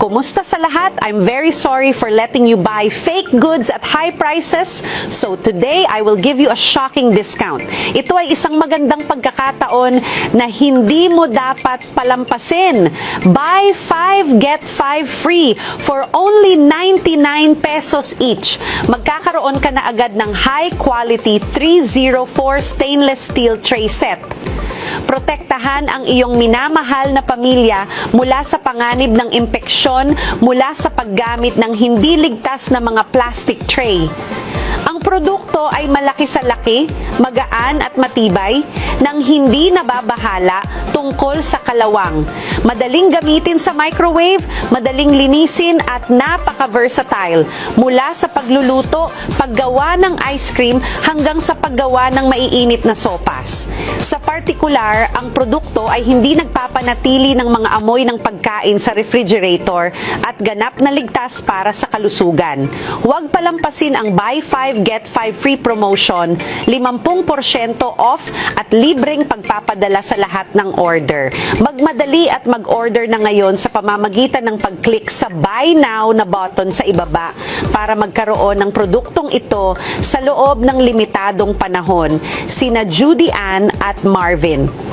Kumusta sa lahat? I'm very sorry for letting you buy fake goods at high prices. So today, I will give you a shocking discount. Ito ay isang magandang pagkakataon na hindi mo dapat palampasin. Buy 5, get 5 free for only 99 pesos each. Magkakaroon ka na agad ng high quality 304 stainless steel tray set. Protektahan ang iyong minamahal na pamilya mula sa panganib ng impeksyon mula sa paggamit ng hindi ligtas na mga plastic tray. Ang produkto ay malaki sa laki, magaan at matibay, nang hindi nababahala tungkol sa kalawang. Madaling gamitin sa microwave, madaling linisin at napaka-versatile. Mula sa pagluluto, paggawa ng ice cream hanggang sa paggawa ng maiinit na sopas. Sa partikular, ang produkto ay hindi nagpapanatili ng mga amoy ng pagkain sa refrigerator at ganap na ligtas para sa kalusugan. Huwag palampasin ang buy 5 get 5 free promotion, 50% off at libreng pagpapadala sa lahat ng order. Magmadali at mag-order na ngayon sa pamamagitan ng pag-click sa buy now na button sa ibaba para magkaroon ng produktong ito sa loob ng limitadong panahon. Sina Judy Ann at Marvin.